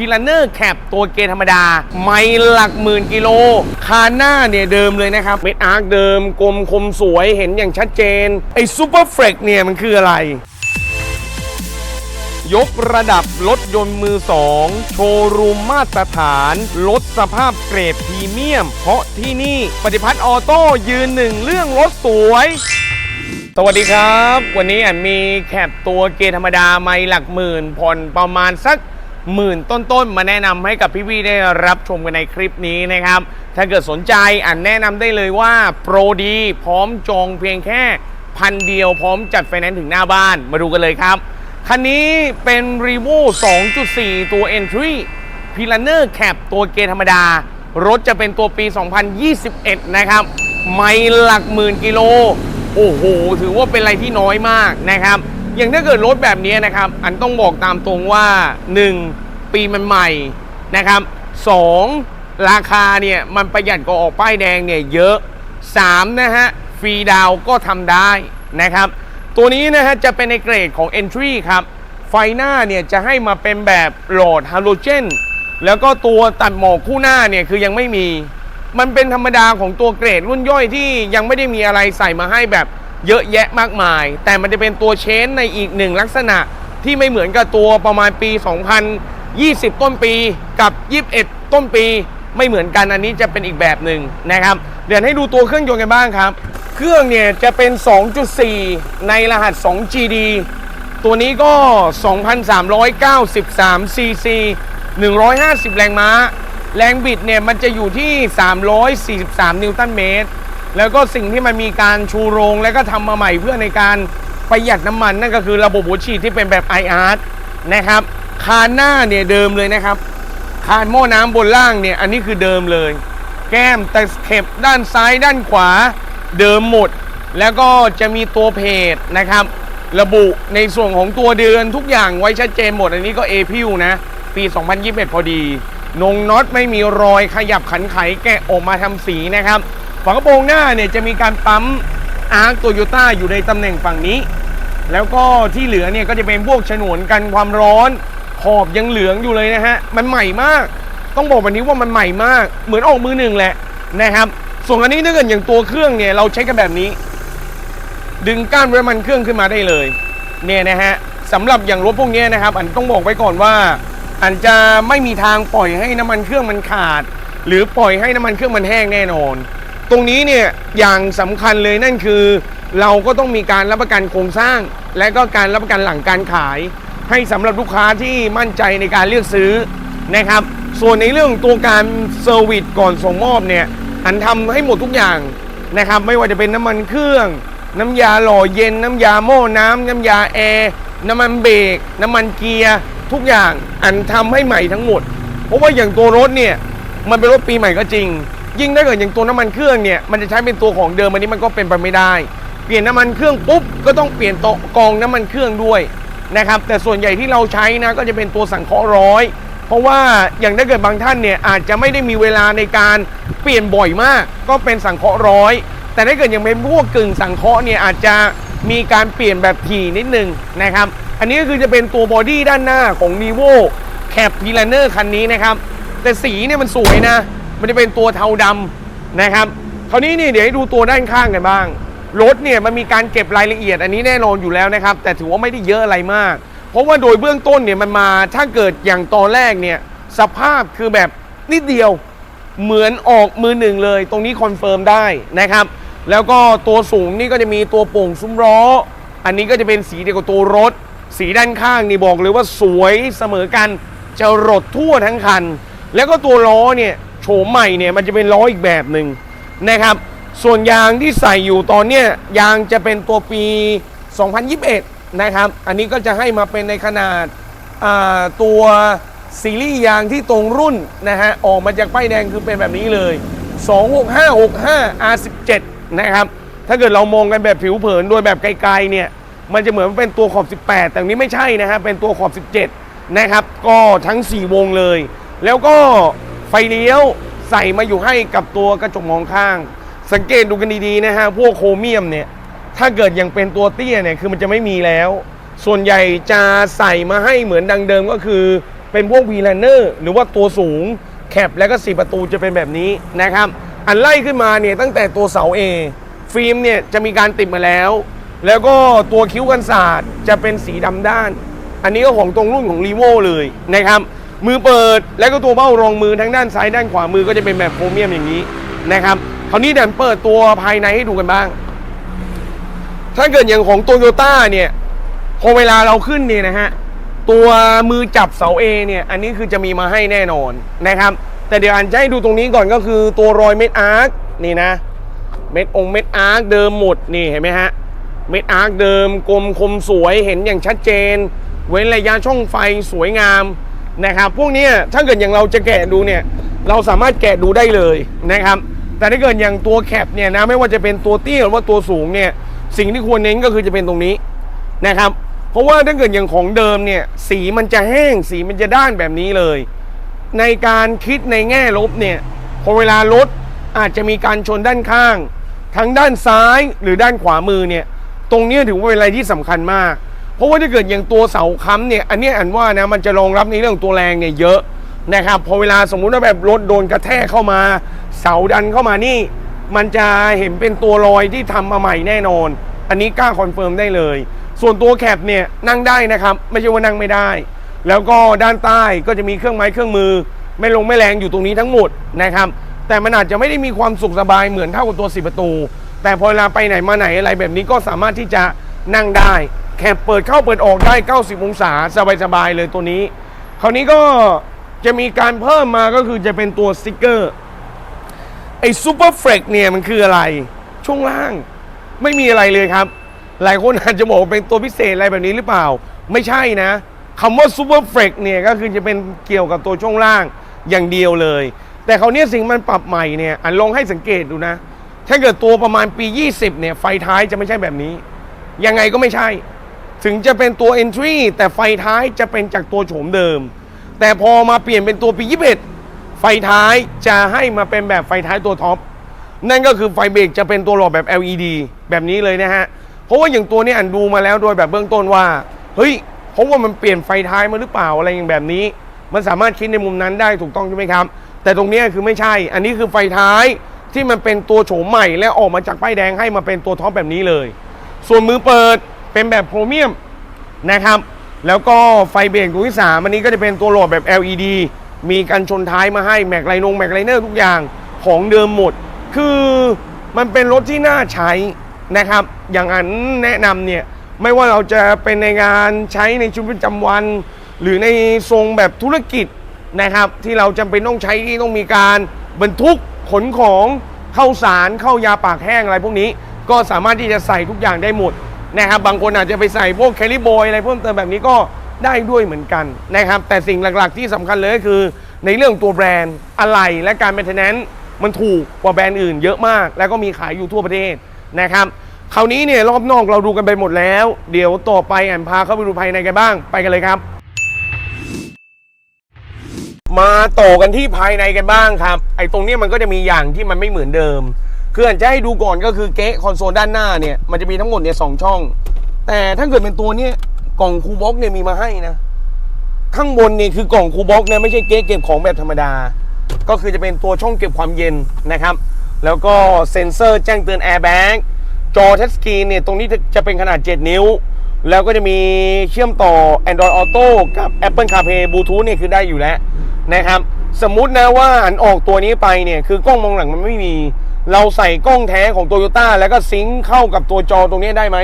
พีลันเนอร์แคปตัวเกณฑ์ธรรมดา ไม่หลักหมื่นกิโล คานหน้าเนี่ยเดิมเลยนะครับ เม็ดอาร์คเดิมกลมคมสวยเห็นอย่างชัดเจน ไอ้ซูเปอร์เฟรกเนี่ยมันคืออะไร ยกระดับรถยนต์มือสอง โชว์รูมมาตรฐาน ลดสภาพเกรดพรีเมียม เพราะที่นี่ปฏิพัฒน์ออโต้ยืนหนึ่งเรื่องรถสวยสวัสดีครับ วันนี้อันมีแคปตัวเกณฑ์ธรรมดาไม่หลักหมื่นผ่อนประมาณสัก หมื่นต้นๆ มาแนะนำให้กับพี่ๆได้รับชมกันในคลิปนี้นะครับ ถ้าเกิดสนใจอันแนะนำได้เลยว่าโปรดีพร้อมจองเพียงแค่พันเดียวพร้อมจัดไฟแนนซ์ถึงหน้าบ้านมาดูกันเลยครับ คันนี้เป็น r e v o 2.4 ตัว Entry p i l a n e r Cap ตัวเกณฑ์ธรรมดา รถจะเป็นตัวปี 2021 นะครับ ไม่หลักหมื่นกิโล โอ้โห ถือว่าเป็นอะไรที่น้อยมากนะครับ อย่างถ้าเกิดรถแบบนี้นะครับ อันต้องบอกตามตรงว่า 1. ปีมันใหม่นะครับ 2. ราคาเนี่ยมันประหยัดกว่าออกป้ายแดงเนี่ยเยอะ 3. นะฮะฟรีดาวก็ทำได้นะครับ ตัวนี้นะฮะจะเป็นในเกรดของ Entry ครับ ไฟหน้าเนี่ยจะให้มาเป็นแบบโหลดฮาโลเจนแล้วก็ตัวตัดหมอกคู่หน้าเนี่ยคือยังไม่มี มันเป็นธรรมดาของตัวเกรดรุ่นย่อยที่ยังไม่ได้มีอะไรใส่มาให้แบบเยอะแยะมากมาย แต่มันจะเป็นตัวเชนในอีกหนึ่งลักษณะที่ไม่เหมือนกับตัวประมาณปี 20 ต้นปีกับ 21 ต้นปีไม่เหมือนกันอันนี้จะเป็นอีกแบบหนึ่งนะครับเดี๋ยวให้ดูตัวเครื่องยนต์กันบ้างครับ เครื่องเนี่ยจะเป็น 2.4 ในรหัส 2GD ตัวนี้ก็ 2,393 cc 150 แรงม้า แรงบิดเนี่ยมันจะอยู่ที่ 343 นิวตันเมตร แล้วก็สิ่งที่มันมีการชูโรงแล้วก็ทำมาใหม่เพื่อในการประหยัดน้ำมันนั่นก็คือระบบหัวฉีดที่เป็นแบบ IR นะครับ คานหน้าเนี่ยเดิมเลยนะครับ คานหม้อน้ำบนล่างเนี่ยอันนี้คือเดิมเลย แก้มแตะเข็บด้านซ้ายด้านขวาเดิมหมด แล้วก็จะมีตัวเพจนะครับ ระบุในส่วนของตัวเดือนทุกอย่างไว้ชัดเจนหมด อันนี้ก็เอพิวนะ ปี 2021 พอดีนงน็อตไม่มีรอยขยับขันไขแกะออกมาทำสีนะครับ ฝากระโปรงหน้าเนี่ยจะมีการปั๊มอาร์คโตโยต้าอยู่ในตำแหน่งฝั่งนี้ แล้วก็ที่เหลือเนี่ยก็จะเป็นพวกฉนวนกันความร้อน ขอบยังเหลืองอยู่เลยนะฮะ มันใหม่มาก ต้องบอกวันนี้ว่ามันใหม่มาก เหมือนออกมือหนึ่งแหละนะครับ ส่วนอันนี้ถ้าเกิดอย่างตัวเครื่องเนี่ยเราใช้กันแบบนี้ ดึงก้านน้มันเครื่องขึ้นมาได้เลย เนี่ยนะฮะสำหรับอย่างรถพวกนี้นะครับ อันต้องบอกไว้ก่อนว่า อันจะไม่มีทางปล่อยให้น้ำมันเครื่องมันขาด หรือปล่อยให้น้ำมันเครื่องมันแห้งแน่นอน ตรงนี้เนี่ยอย่างสำคัญเลยนั่นคือ เราก็ต้องมีการรับประกันโครงสร้าง และก็การรับประกันหลังการขาย ให้สำหรับลูกค้าที่มั่นใจในการเลือกซื้อนะครับ ส่วนในเรื่องตัวการเซอร์วิสก่อนส่งมอบเนี่ยอันทำให้หมดทุกอย่างนะครับ ไม่ว่าจะเป็นน้ำมันเครื่อง น้ำยาหล่อเย็น น้ำยาหม้อน้ำน้ำยาแอร์น้ำมันเบรกน้ำมันเกียร์ทุกอย่างอันทำให้ใหม่ทั้งหมด เพราะว่าอย่างตัวรถเนี่ยมันเป็นรถปีใหม่ก็จริง ยิ่งถ้าเกิดอย่างตัวน้ำมันเครื่องเนี่ยมันจะใช้เป็นตัวของเดิมอันนี้มันก็เป็นไปไม่ได้ เปลี่ยนน้ำมันเครื่องปุ๊บก็ต้องเปลี่ยนโตะกองน้ำมันเครื่องด้วย นะครับ แต่ส่วนใหญ่ที่เราใช้นะก็จะเป็นตัวสังเคราะห์ร้อย เพราะว่าอย่างถ้าเกิดบางท่านเนี่ยอาจจะไม่ได้มีเวลาในการเปลี่ยนบ่อยมาก ก็เป็นสังเคราะห์ร้อย แต่ถ้าเกิดยังเป็นพวกกึ่งสังเคราะห์เนี่ยอาจจะมีการเปลี่ยนแบบถี่นิดนึงนะครับ อันนี้ก็คือจะเป็นตัวบอดี้ด้านหน้าของ n ีโวแคปพีลเนอร์คันนี้นะครับ แต่สีเนี่ยมันสวยนะ มันจะเป็นตัวเทาดำนะครับ คราวนี้นี่เดี๋ยวให้ดูตัวด้านข้างกันบ้าง รถเนี่ยมันมีการเก็บรายละเอียดอันนี้แน่นอนอยู่แล้วนะครับ แต่ถือว่าไม่ได้เยอะอะไรมาก เพราะว่าโดยเบื้องต้นเนี่ยมันมาถ้าเกิดอย่างตอนแรกเนี่ยสภาพคือแบบนิดเดียวเหมือนออกมือหนึ่งเลย ตรงนี้คอนเฟิร์มได้นะครับ แล้วก็ตัวสูงนี่ก็จะมีตัวโป่งซุ้มล้อ อันนี้ก็จะเป็นสีเดียวกับตัวรถ สีด้านข้างนี่บอกเลยว่าสวยเสมอกันจะรดทั่วทั้งคัน แล้วก็ตัวล้อเนี่ยโฉมใหม่เนี่ยมันจะเป็นล้ออีกแบบหนึ่งนะครับ ส่วนยางที่ใส่อยู่ตอนเนี้ยยางจะเป็นตัวปี 2021 นะครับ อันนี้ก็จะให้มาเป็นในขนาดตัวซีรีส์ยางที่ตรงรุ่นนะฮะออกมาจากป้ายแดงคือเป็นแบบนี้เลย 26565 R17 นะครับ ถ้าเกิดเรามองกันแบบผิวเผินโดยแบบไกลๆเนี่ยมันจะเหมือนเป็นตัวขอบ 18 แต่นี้ไม่ใช่นะฮะเป็นตัวขอบ 17 นะครับ ก็ทั้ง 4 วงเลย แล้วก็ไฟเลี้ยวใส่มาอยู่ให้กับตัวกระจกมองข้าง สังเกตดูกันดีๆนะฮะพวกโครเมียมเนี่ยถ้าเกิดยังเป็นตัวเตี้ยเนี่ยคือมันจะไม่มีแล้ว ส่วนใหญ่จะใส่มาให้เหมือนดังเดิมก็คือ เป็นพวก v l a n n e r หรือว่าตัวสูงแคปแล้วก็4ประตูจะเป็นแบบนี้นะครับ อันไล่ขึ้นมาเนี่ยตั้งแต่ตัวเสา A ฟิล์มเนี่ยจะมีการติดมาแล้ว แล้วก็ตัวคิ้วกันศาสตร์จะเป็นสีดำด้าน อันนี้ก็ของตรงรุ่นของ r ีโวเลยนะครับ มือเปิดแล้วก็ตัวเบ้ารองมือทั้งด้านซ้ายด้านขวามือก็จะเป็นแบบโครเมียมอย่างนี้นะครับ คราวนี้เดี๋ยวเปิดตัวภายในให้ดูกันบ้าง ถ้าเกิดอย่างของโตโยต้าเนี่ยพอเวลาเราขึ้นเนี่ยนะฮะ ตัวมือจับเสา A เนี่ย อันนี้คือจะมีมาให้แน่นอนนะครับ แต่เดี๋ยวอันจะให้ดูตรงนี้ก่อนก็คือตัวรอยเม็ดอาร์คนี่นะ เม็ดองเม็ดอาร์คเดิมหมดนี่เห็นไหมฮะ เม็ดอาร์คเดิมกลมคมสวยเห็นอย่างชัดเจน เว้นระยะช่องไฟสวยงามนะครับ พวกนี้ถ้าเกิดอย่างเราจะแกะดูเนี่ย เราสามารถแกะดูได้เลยนะครับ แต่ถ้าเกิดอย่างตัวแคปเนี่ยนะไม่ว่าจะเป็นตัวเตี้ยหรือว่าตัวสูงเนี่ยสิ่งที่ควรเน้นก็คือจะเป็นตรงนี้นะครับ เพราะว่าถ้าเกิดอย่างของเดิมเนี่ยสีมันจะแห้งสีมันจะด้านแบบนี้เลย ในการคิดในแง่ลบเนี่ยพอเวลารถอาจจะมีการชนด้านข้าง ทั้งด้านซ้ายหรือด้านขวามือเนี่ยตรงนี้ถือว่าเป็นอะไรที่สำคัญมาก เพราะว่าถ้าเกิดอย่างตัวเสาค้ำเนี่ยอันนี้อันว่านะมันจะรองรับในเรื่องตัวแรงเนี่ยเยอะ นะครับพอเวลาสมมุติว่าแบบรถโดนกระแทกเข้ามา เสาดันเข้ามานี่ มันจะเห็นเป็นตัวรอยที่ทำมาใหม่แน่นอน อันนี้กล้าคอนเฟิร์มได้เลย ส่วนตัวแคปเนี่ยนั่งได้นะครับ ไม่ใช่ว่านั่งไม่ได้ แล้วก็ด้านใต้ก็จะมีเครื่องไม้เครื่องมือ ไม่ลงไม่แรงอยู่ตรงนี้ทั้งหมดนะครับ แต่มันอาจจะไม่ได้มีความสุขสบายเหมือนเท่ากับตัวสิประตู แต่พอเวลาไปไหนมาไหนอะไรแบบนี้ก็สามารถที่จะนั่งได้แคปเปิดเข้าเปิดออกได้ 90 องศาสบายๆเลยตัวนี้ คราวนี้ก็ จะมีการเพิ่มมาก็คือจะเป็นตัวสติกเกอร์ ไอ้ซูเปอร์เฟรกเนี่ยมันคืออะไร ช่วงล่าง ไม่มีอะไรเลยครับ หลายคนอาจจะบอกว่าเป็นตัวพิเศษอะไรแบบนี้หรือเปล่า ไม่ใช่นะคำว่าซูเปอร์เฟรกเนี่ยก็คือจะเป็นเกี่ยวกับตัวช่วงล่างอย่างเดียวเลย แต่เขาเนี้ยสิ่งมันปรับใหม่เนี่ยอันลองให้สังเกตดูนะ ถ้าเกิดตัวประมาณปี 20เนี่ยไฟท้ายจะไม่ใช่แบบนี้ ยังไงก็ไม่ใช่ ถึงจะเป็นตัว Entry แต่ไฟท้ายจะเป็นจากตัวโฉมเดิม แต่พอมาเปลี่ยนเป็นตัวปี 21 ไฟท้ายจะให้มาเป็นแบบไฟท้ายตัวท็อป นั่นก็คือไฟเบรกจะเป็นตัวหลอดแบบ LED แบบนี้เลยนะฮะ เพราะว่าอย่างตัวนี้อันดูมาแล้วโดยแบบเบื้องต้นว่า เฮ้ย เพราะว่ามันเปลี่ยนไฟท้ายมาหรือเปล่าอะไรอย่างแบบนี้ มันสามารถคิดในมุมนั้นได้ถูกต้องใช่ไหมครับ แต่ตรงนี้คือไม่ใช่ อันนี้คือไฟท้ายที่มันเป็นตัวโฉมใหม่และออกมาจากป้ายแดงให้มาเป็นตัวท็อปแบบนี้เลย ส่วนมือเปิดเป็นแบบโพรเมียมนะครับ แล้วก็ไฟเบรกตัวที่สามอันนี้ก็จะเป็นตัวโหลดแบบ LED มีกันชนท้ายมาให้แม็กไลนงแม็กไลเนอร์ทุกอย่างของเดิมหมด คือมันเป็นรถที่น่าใช้นะครับ อย่างอันแนะนำเนี่ย ไม่ว่าเราจะเป็นในงานใช้ในชีวิตประจำวัน หรือในทรงแบบธุรกิจนะครับ ที่เราจำเป็นต้องใช้ที่ต้องมีการบรรทุกขนของเข้าสารเข้ายาปากแห้งอะไรพวกนี้ ก็สามารถที่จะใส่ทุกอย่างได้หมด นะครับบางคนอาจจะไปใส่พวกแคลิบอยอะไรเพิ่มเติมแบบนี้ก็ได้ด้วยเหมือนกันนะครับแต่สิ่งหลักๆที่สำคัญเลยก็คือ ในเรื่องตัวแบรนด์อะไรและการเมนเทนแนนซ์มันถูกกว่าแบรนด์อื่นเยอะมาก แล้วก็มีขายอยู่ทั่วประเทศนะครับคราวนี้เนี่ยรอบนอกเราดูกันไปหมดแล้ว เดี๋ยวต่อไปแอนพาเข้าไปดูภายในกันบ้างไปกันเลยครับ มาต่อกันที่ภายในกันบ้างครับ ไอ้ตรงนี้มันก็จะมีอย่างที่มันไม่เหมือนเดิม คืออันจะให้ดูก่อนก็คือเก๊ะคอนโซลด้านหน้าเนี่ยมันจะมีทั้งหมดเนี่ยสองช่อง แต่ถ้าเกิดเป็นตัวเนี้ยกล่องคูบ็อกเนี่ยมีมาให้นะ ข้างบนนี่คือกล่องคูบ็อกเนี่ยไม่ใช่เก๊ะเก็บของแบบธรรมดา ก็คือจะเป็นตัวช่องเก็บความเย็นนะครับ แล้วก็เซ็นเซอร์แจ้งเตือนแอร์แบ็กจอทัชสกรีนเนี่ยตรงนี้จะเป็นขนาด 7 นิ้ว แล้วก็จะมีเชื่อมต่อ Android Auto กับ Apple CarPlay Bluetooth เนี่ยคือได้อยู่แล้วนะครับ สมมุตินะว่าอันออกตัวนี้ไปเนี่ยคือกล้องมองหลังมันไม่มี เราใส่กล้องแท้ของ Toyota แล้วก็ซิงค์เข้ากับตัวจอตรงนี้ได้ไหม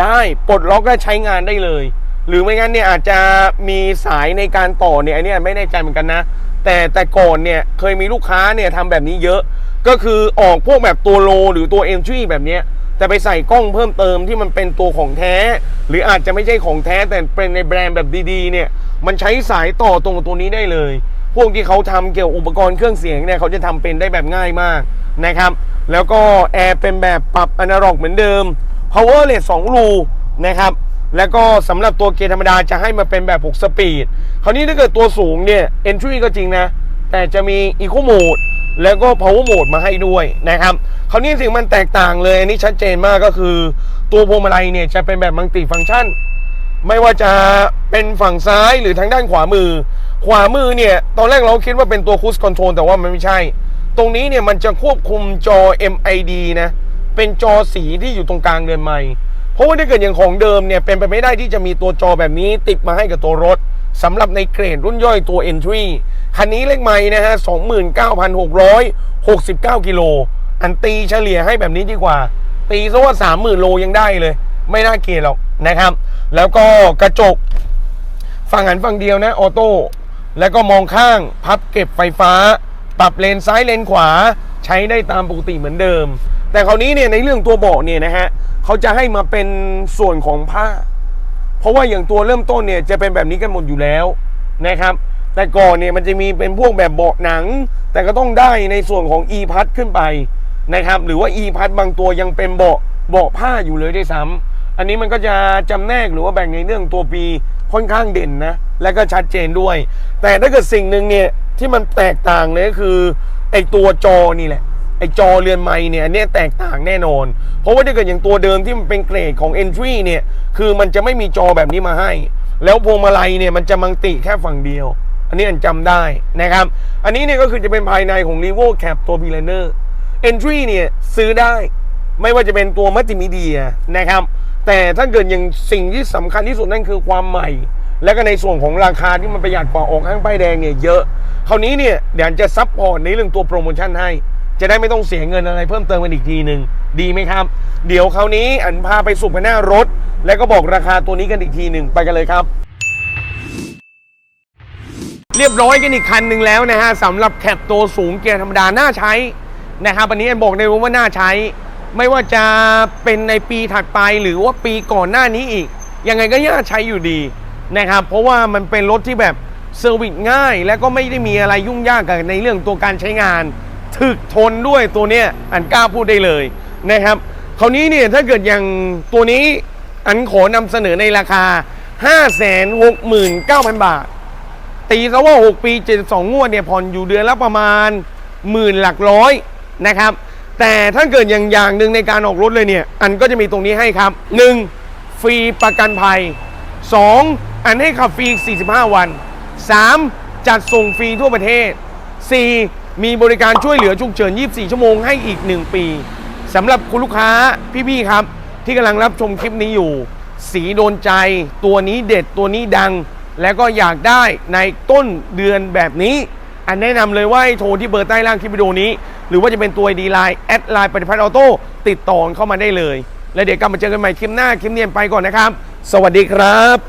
ได้ปลดล็อกและใช้งานได้เลย หรือไม่งั้นเนี่ยอาจจะมีสายในการต่อเนี่ยอันนี้ไม่แน่ใจเหมือนกันนะ แต่แต่ก่อนเนี่ยเคยมีลูกค้าเนี่ยทำแบบนี้เยอะ ก็คือออกพวกแบบตัวโลหรือตัว entry แบบนี้แต่ไปใส่กล้องเพิ่มเติมที่มันเป็นตัวของแท้ หรืออาจจะไม่ใช่ของแท้แต่เป็นในแบรนด์แบบดีๆเนี่ยมันใช้สายต่อตรงตัวนี้ได้เลย พวกที่เขาทำเกี่ยวอุปกรณ์เครื่องเสียงเนี่ยเขาจะทำเป็นได้แบบง่ายมากนะครับ แล้วก็แอร์เป็นแบบปรับอนาล็อกเหมือนเดิม power rate 2รูนะครับ แล้วก็สำหรับตัวเกียร์ธรรมดาจะให้มาเป็นแบบ 6 สปีด คราวนี้ถ้าเกิดตัวสูงเนี่ย entry ก็จริงนะ แต่จะมี eco mode แล้วก็ power mode มาให้ด้วยนะครับ คราวนี้สิ่งมันแตกต่างเลยอันนี้ชัดเจนมากก็คือ ตัวพวงมาลัยเนี่ยจะเป็นแบบมัลติฟังก์ชัน ไม่ว่าจะเป็นฝั่งซ้ายหรือทางด้านขวามือ ขวามือเนี่ยตอนแรกเราคิดว่าเป็นตัวคูสคอนโทรลแต่ว่ามันไม่ใช่ ตรงนี้เนี่ยมันจะควบคุมจอ MID นะเป็นจอสีที่อยู่ตรงกลางเรือนใหม่เพราะว่าถ้าเกิดอย่างของเดิมเนี่ยเป็นไปไม่ได้ที่จะมีตัวจอแบบนี้ติดมาให้กับตัวรถสำหรับในเกรดรุ่นย่อยตัว Entry คันนี้เลขไม่นะฮะ 29,669 กิโล อันตีเฉลี่ยให้แบบนี้ดีกว่า ตีซะว่า 30,000 โลยังได้เลย ไม่น่าเกลียดหรอกนะครับ แล้วก็กระจก ฝั่งหันฝั่งเดียวนะ ออโต้ แล้วก็มองข้างพับเก็บไฟฟ้า ปรับเลนซ้ายเลนขวา ใช้ได้ตามปกติเหมือนเดิม แต่คราวนี้เนี่ยในเรื่องตัวเบาะเนี่ยนะฮะเขาจะให้มาเป็นส่วนของผ้า เพราะว่าอย่างตัวเริ่มต้นเนี่ยจะเป็นแบบนี้กันหมดอยู่แล้วนะครับ แต่ก่อนเนี่ยมันจะมีเป็นพวกแบบเบาะหนัง แต่ก็ต้องได้ในส่วนของ e พัดขึ้นไปนะครับ หรือว่า e พัดบางตัวยังเป็นเบาะเบาะผ้าอยู่เลยได้ซ้ำอันนี้มันก็จะจำแนกหรือว่าแบ่งในเรื่องตัวปี ค่อนข้างเด่นนะ และก็ชัดเจนด้วย แต่ถ้าเกิดสิ่งหนึ่งเนี่ยที่มันแตกต่างเลยก็คือไอตัวจอนี่แหละไอจอเรือนไม้เนี่ยอันเนี่ยแตกต่างแน่นอน เพราะว่าถ้าเกิดอย่างตัวเดิมที่มันเป็นเกรดของ Entry เนี่ยคือมันจะไม่มีจอแบบนี้มาให้ แล้วพวงมาลัยเนี่ยมันจะมังติแค่ฝั่งเดียว อันนี้อันจำได้นะครับ อันนี้เนี่ยก็คือจะเป็นภายในของ r e v o Cap ตัว p i l a n e r Entry เนี่ยซื้อได้ไม่ว่าจะเป็นตัวมัลติมีเดียนะครับ แต่ถ้าเกิดอย่างสิ่งที่สำคัญที่สุดนั่นคือความใหม่ และก็ในส่วนของราคาที่มันประหยัดกว่าออกข้างป้ายแดงเนี่ยเยอะคราวนี้เนี่ยเดี๋ยวจะซับพอร์ตในเรื่องตัวโปรโมชั่นให้ จะได้ไม่ต้องเสียเงินอะไรเพิ่มเติมกันอีกทีหนึ่งดีไหมครับ เดี๋ยวคราวนี้อันพาไปสู่หน้ารถ แล้วก็บอกราคาตัวนี้กันอีกทีหนึ่งไปกันเลยครับเรียบร้อยกันอีกคันหนึ่งแล้วนะฮะสำหรับแคปตัวสูงเกียร์ธรรมดาน่าใช้นะครับอันนี้อันบอกได้ว่าน่าใช้ ไม่ว่าจะเป็นในปีถัดไปหรือว่าปีก่อนหน้านี้อีก ยังไงก็น่าใช้อยู่ดีนะครับ เพราะว่ามันเป็นรถที่แบบเซอร์วิสง่าย และก็ไม่ได้มีอะไรยุ่งยากกับในเรื่องตัวการใช้งาน ถึกทนด้วยตัวเนี้ยอันกล้าพูดได้เลยนะครับคราวนี้เนี่ยถ้าเกิดอย่างตัวนี้อันขอนำเสนอในราคา 569,000 บาท ตีซะว่า 6 ปี 72 งวดเนี่ยผ่อนอยู่เดือนละประมาณหมื่นหลักร้อยนะครับ แต่ถ้าเกิดอย่างอย่างหนึ่งในการออกรถเลยเนี่ย อันก็จะมีตรงนี้ให้ครับ 1. ฟรีประกันภัย 2. อันให้ขับฟรี 45 วัน 3. จัดส่งฟรีทั่วประเทศ 4. มีบริการช่วยเหลือฉุกเฉิน 24 ชั่วโมงให้อีก 1 ปีสำหรับคุณลูกค้าพี่ๆครับ ที่กำลังรับชมคลิปนี้อยู่ สีโดนใจ ตัวนี้เด็ดตัวนี้ดัง แล้วก็อยากได้ในต้นเดือนแบบนี้ อันแนะนำเลยว่าให้โทรที่เบอร์ใต้ล่างคลิปวิดีโอนี้ หรือว่าจะเป็นตัวดีไลน์แอดไลน์ปฏิพัฒน์ออโต้ติดต่อเข้ามาได้เลย แล้วเดี๋ยวกลับมาเจอกันใหม่คลิปหน้าคลิปเนียนไปก่อนนะครับ สวัสดีครับ